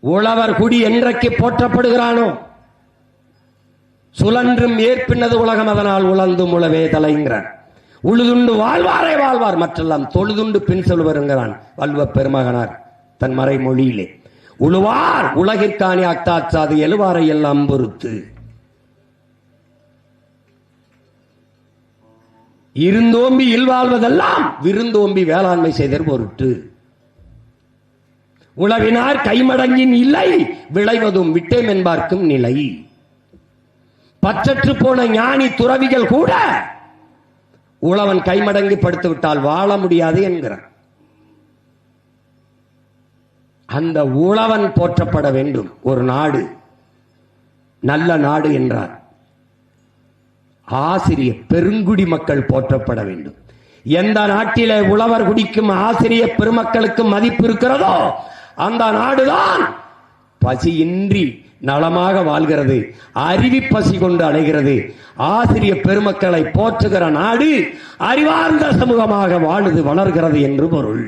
உழவர் குடி என்றைக்கு போற்றப்படுகிறானோ? சுழன்றும் ஏற்பினது உலகம் அதனால் உழந்தும் உழவே தலைங்கிறான். உழுதுண்டு வாழ்வாரே வாழ்வார் மற்றெல்லாம் தொழுதுண்டு பின் செல்வருங்கிறான் வல்வ பெருமகனார் தன் மறைமொழியிலே. உழுவார் உலகிற்காணி அக்தாச்சாது எழுவாரை எல்லாம் பொறுத்து. இருந்தோம்பி இல்வாழ்வதெல்லாம் விருந்தோம்பி வேளாண்மை செய்தர் பொருட்டு. உழவினார் கைமடங்கின் இல்லை விளைவதும் விட்டேம் என்பார்க்கும் நிலை. பற்றற்று போன ஞானி துறவிகள் கூட உழவன் கைமடங்கி படுத்து விட்டால் வாழ முடியாது என்கிறார் அந்த உழவன் போற்றப்பட வேண்டும். ஒரு நாடு நல்ல நாடு என்றார். ஆசிரியர் பெருங்குடி மக்கள் போற்றப்பட வேண்டும். எந்த நாட்டிலே உழவர் குடிக்கும் ஆசிரிய பெருமக்களுக்கு மதிப்பு இருக்கிறதோ அந்த நாடுதான் பசியின்றி நலமாக வாழ்கிறது அறிவி பசி கொண்டு அடைகிறது ஆசிரிய பெருமக்களை போற்றுகிற நாடு அறிவார்ந்த சமூகமாக வாழுது வளர்கிறது என்று பொருள்.